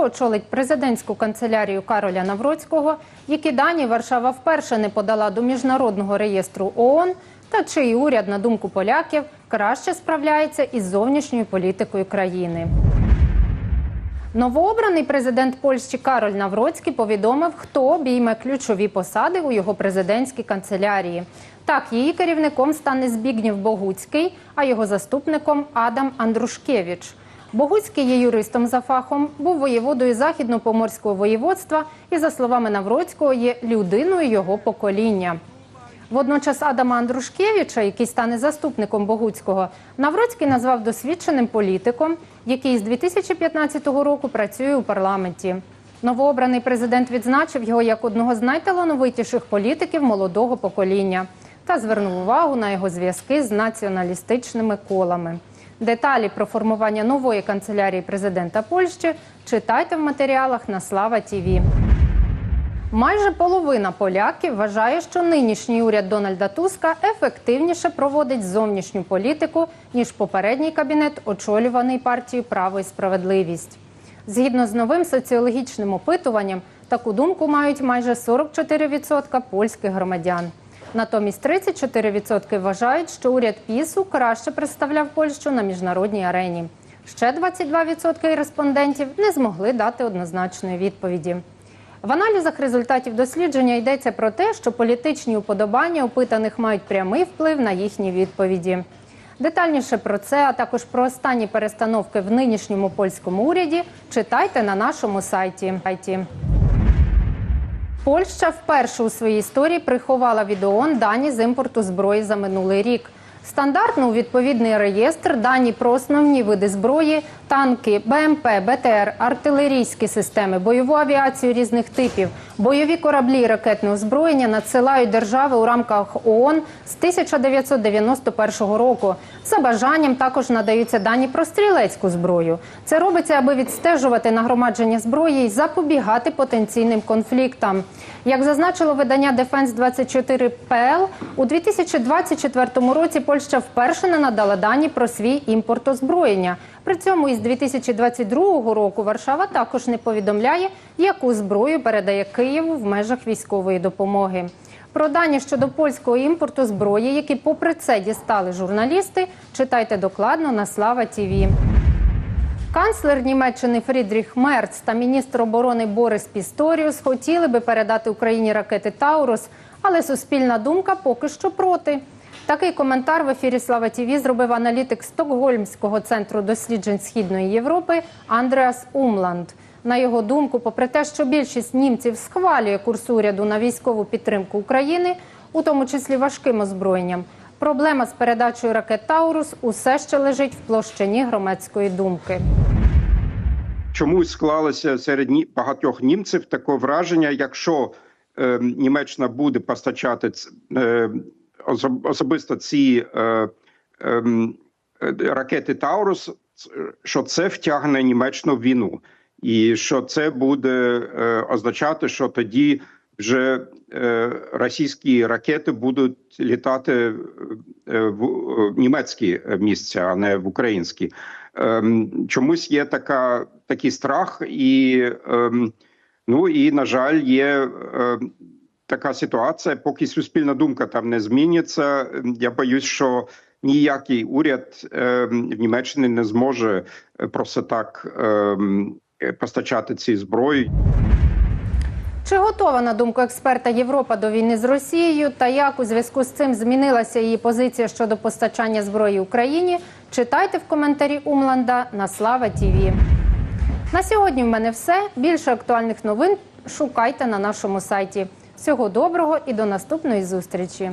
очолить президентську канцелярію Кароля Навроцького, які дані Варшава вперше не подала до міжнародного реєстру ООН, та чий уряд, на думку поляків, краще справляється із зовнішньою політикою країни. Новообраний президент Польщі Кароль Навроцький повідомив, хто обійме ключові посади у його президентській канцелярії. Так, її керівником стане Збігнєв Богуцький, а його заступником Адам Андрушкевич. Богуцький є юристом за фахом, був воєводою західно-поморського воєводства і, за словами Навроцького, є людиною його покоління. Водночас Адама Андрушкевича, який стане заступником Богуцького, Навроцький назвав досвідченим політиком, який з 2015 року працює у парламенті. Новообраний президент відзначив його як одного з найталановитіших політиків молодого покоління та звернув увагу на його зв'язки з націоналістичними колами. Деталі про формування нової канцелярії президента Польщі читайте в матеріалах на Слава Тіві. Майже половина поляків вважає, що нинішній уряд Дональда Туска ефективніше проводить зовнішню політику ніж попередній кабінет, очолюваний партією Право і справедливість. Згідно з новим соціологічним опитуванням, таку думку мають майже 44% польських громадян. Натомість 34% вважають, що уряд ПІСу краще представляв Польщу на міжнародній арені. Ще 22% респондентів не змогли дати однозначної відповіді. В аналізах результатів дослідження йдеться про те, що політичні уподобання опитаних мають прямий вплив на їхні відповіді. Детальніше про це, а також про останні перестановки в нинішньому польському уряді, читайте на нашому сайті. Польща вперше у своїй історії приховала від ООН дані з імпорту зброї за минулий рік. Стандартно у відповідний реєстр дані про основні види зброї, танки, БМП, БТР, артилерійські системи, бойову авіацію різних типів, бойові кораблі ракетне озброєння надсилають держави у рамках ООН з 1991 року. За бажанням також надаються дані про стрілецьку зброю. Це робиться, аби відстежувати нагромадження зброї і запобігати потенційним конфліктам. Як зазначило видання Defense 24 PL, у 2024 році Польща вперше не надала дані про свій імпорт озброєння. При цьому із 2022 року Варшава також не повідомляє, яку зброю передає Києву в межах військової допомоги. Про дані щодо польського імпорту зброї, які попри це дістали журналісти, читайте докладно на Слава Тіві. Канцлер Німеччини Фрідріх Мерц та міністр оборони Борис Пісторіус хотіли би передати Україні ракети Таурус, але суспільна думка поки що проти. Такий коментар в ефірі Слава Тіві зробив аналітик Стокгольмського центру досліджень Східної Європи Андреас Умланд. На його думку, попри те, що більшість німців схвалює курс уряду на військову підтримку України, у тому числі важким озброєнням, проблема з передачею ракет Таурус усе ще лежить в площині громадської думки. чомусь склалося серед багатьох німців таке враження, якщо е, Німеччина буде постачати е, особисто ці е, ем, е, ракети Таурус, що це втягне Німеччину в війну, і що це буде е, означати, що тоді вже е, російські ракети будуть літати е, в в німецькі місця, а не в українські. Ем, чомусь є така такий страх, і ем, ну і на жаль, є ем, така ситуація, поки суспільна думка там не зміниться. Я боюсь, що ніякий уряд в Німеччині не зможе е, просто так е, постачати ці зброї. Чи готова на думку експерта Європа до війни з Росією та як у зв'язку з цим змінилася її позиція щодо постачання зброї Україні? Читайте в коментарі Умланда на Слава Тіві. На сьогодні в мене все. Більше актуальних новин шукайте на нашому сайті. Всього доброго і до наступної зустрічі.